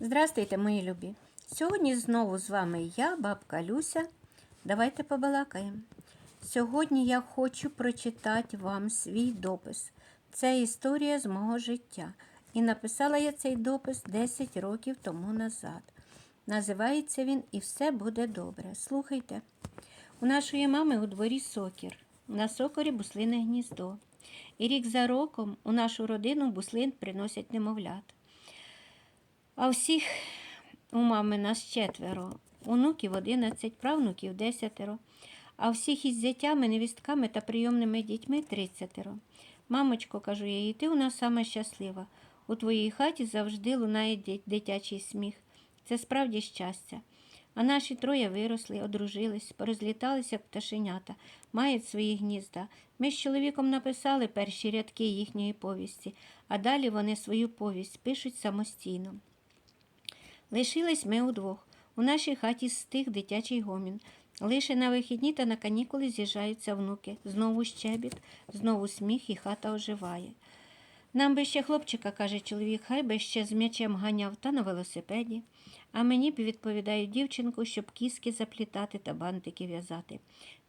Здрастуйте, мої любі! Сьогодні знову з вами я, бабка Люся. Давайте побалакаємо. Сьогодні я хочу прочитати вам свій допис. Це історія з мого життя. І написала я цей допис 10 років тому назад. Називається він І все буде добре. Слухайте. У нашої мами у дворі сокір. На сокорі буслине гніздо. І рік за роком у нашу родину буслин приносять немовлят. А всіх у мами нас четверо, онуків одинадцять, правнуків десятеро, а всіх із зятями, невістками та прийомними дітьми тридцятеро. Мамочко, кажу я, їй, ти у нас саме щаслива. У твоїй хаті завжди лунає дитячий сміх. Це справді щастя. А наші троє виросли, одружились, порозліталися пташенята, мають свої гнізда. Ми з чоловіком написали перші рядки їхньої повісті, а далі вони свою повість пишуть самостійно. Лишились ми удвох. У нашій хаті стих дитячий гомін. Лише на вихідні та на канікули з'їжджаються внуки. Знову щебіт, знову сміх і хата оживає. Нам би ще хлопчика, каже чоловік, хай би ще з м'ячем ганяв та на велосипеді. А мені б відповідаю дівчинку, щоб кіски заплітати та бантики в'язати.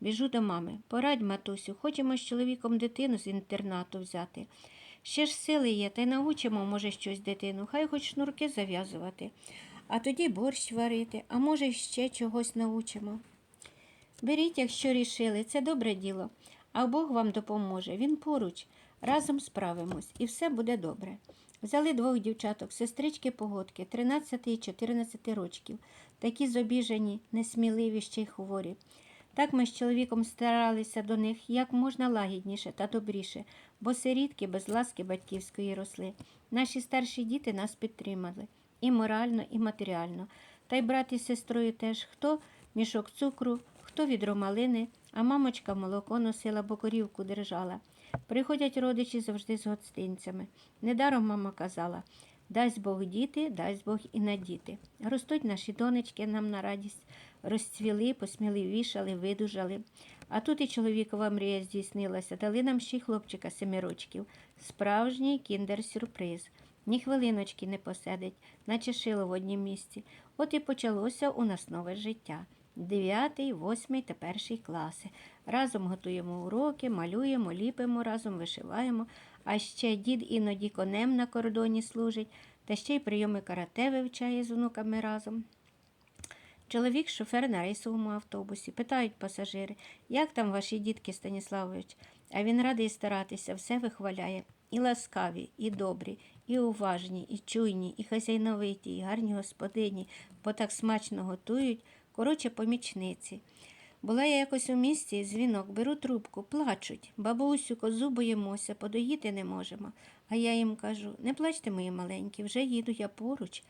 Біжу до мами. Порадь, матусю, хочемо з чоловіком дитину з інтернату взяти. Ще ж сили є, та й научимо, може, щось дитину, хай хоч шнурки зав'язувати, а тоді борщ варити, а може, ще чогось научимо. Беріть, якщо рішили, це добре діло, а Бог вам допоможе, він поруч, разом справимось, і все буде добре. Взяли двох дівчаток, сестрички погодки, 13 і 14 рочків, такі зобіжені, несміливі ще й хворі. Так ми з чоловіком старалися до них як можна лагідніше та добріше, бо сирітки без ласки батьківської росли. Наші старші діти нас підтримали і морально, і матеріально. Та й брат із сестрою теж хто мішок цукру, хто відро малини, а мамочка молоко носила, бо корівку держала. Приходять родичі завжди з гостинцями. Недаром мама казала дасть Бог діти, дасть Бог і на діти. Ростуть наші донечки нам на радість, розцвіли, посміливішали, видужали. А тут і чоловікова мрія здійснилася, дали нам ще й хлопчика семи рочків. Справжній кіндер-сюрприз. Ні хвилиночки не посидить, наче шило в однім місці. От і почалося у нас нове життя. Дев'ятий, восьмий та перший класи. Разом готуємо уроки, малюємо, ліпимо, разом вишиваємо, а ще дід іноді конем на кордоні служить, та ще й прийоми карате вивчає з онуками разом. Чоловік шофер на рейсовому автобусі. Питають пасажири, як там ваші дітки, Станіславович? А він радий старатися, все вихваляє. І ласкаві, і добрі, і уважні, і чуйні, і хазяйновиті, і гарні господині, бо так смачно готують, коротше, помічниці. Була я якось у місті, дзвінок, беру трубку, плачуть. Бабусю, козу боїмося, подоїти не можемо. А я їм кажу: не плачте, мої маленькі, вже їду я поруч.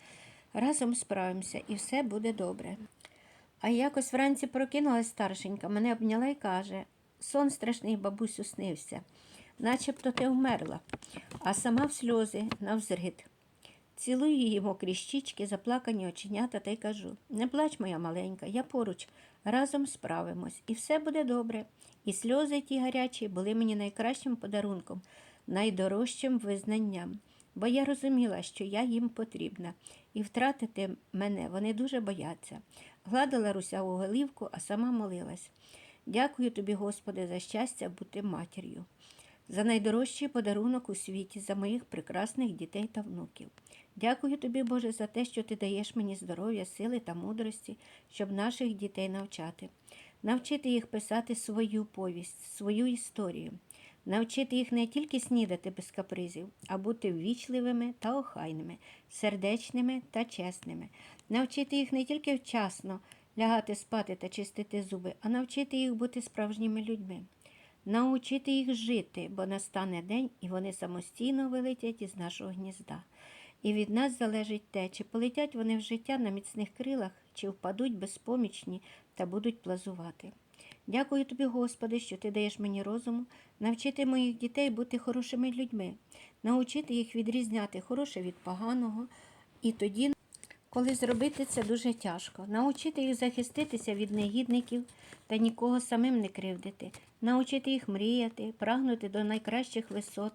Разом справимося і все буде добре. А якось вранці прокинулась старшенька, мене обняла і каже: сон страшний бабусю снився, начебто ти вмерла, а сама в сльози навзрид. Цілую її мокрі щічки, заплакані оченята та й кажу: не плач, моя маленька, я поруч, разом справимось, і все буде добре. І сльози ті гарячі були мені найкращим подарунком, найдорожчим визнанням, бо я розуміла, що я їм потрібна, і втратити мене вони дуже бояться. Гладила русяву голівку, а сама молилась. Дякую тобі, Господи, за щастя бути матір'ю за найдорожчий подарунок у світі, за моїх прекрасних дітей та внуків. Дякую тобі, Боже, за те, що ти даєш мені здоров'я, сили та мудрості, щоб наших дітей навчати, навчити їх писати свою повість, свою історію, навчити їх не тільки снідати без капризів, а бути ввічливими та охайними, сердечними та чесними, навчити їх не тільки вчасно лягати спати та чистити зуби, а навчити їх бути справжніми людьми научити їх жити, бо настане день, і вони самостійно вилетять із нашого гнізда. І від нас залежить те, чи полетять вони в життя на міцних крилах, чи впадуть безпомічні та будуть плазувати. Дякую тобі, Господи, що ти даєш мені розуму, навчити моїх дітей бути хорошими людьми, научити їх відрізняти хороше від поганого, і тоді коли зробити це дуже тяжко, научити їх захиститися від негідників та нікого самим не кривдити, научити їх мріяти, прагнути до найкращих висот,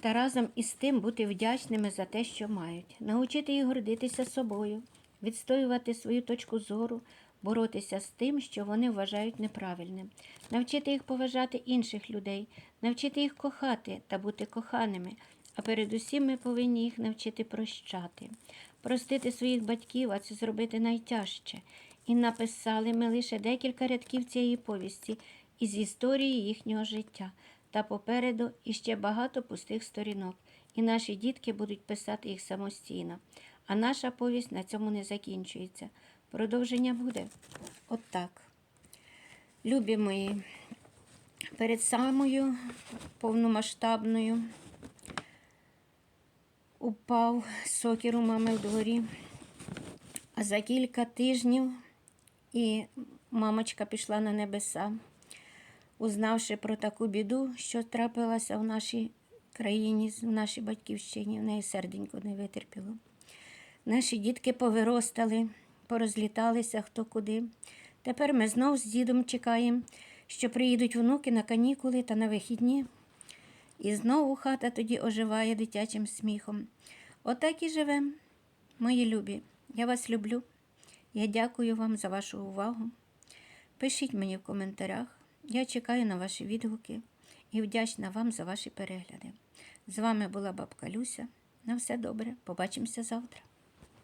та разом із тим бути вдячними за те, що мають, научити їх гордитися собою, відстоювати свою точку зору, боротися з тим, що вони вважають неправильним, навчити їх поважати інших людей, навчити їх кохати та бути коханими. А передусім ми повинні їх навчити прощати, простити своїх батьків, а це зробити найтяжче. І написали ми лише декілька рядків цієї повісті із історії їхнього життя. Та попереду іще багато пустих сторінок, і наші дітки будуть писати їх самостійно. А наша повість на цьому не закінчується. Продовження буде от так. Любі мої, перед самою повномасштабною упав сокір у мами в дворі. А за кілька тижнів і мамочка пішла на небеса, узнавши про таку біду, що трапилася в нашій країні, в нашій батьківщині, в неї серденько не витерпіло. Наші дітки повиростали, порозліталися хто куди. Тепер ми знов з дідом чекаємо, що приїдуть внуки на канікули та на вихідні. І знову хата тоді оживає дитячим сміхом. Отак і живем, мої любі. Я вас люблю. Я дякую вам за вашу увагу. Пишіть мені в коментарях. Я чекаю на ваші відгуки і вдячна вам за ваші перегляди. З вами була бабка Люся. На все добре. Побачимося завтра.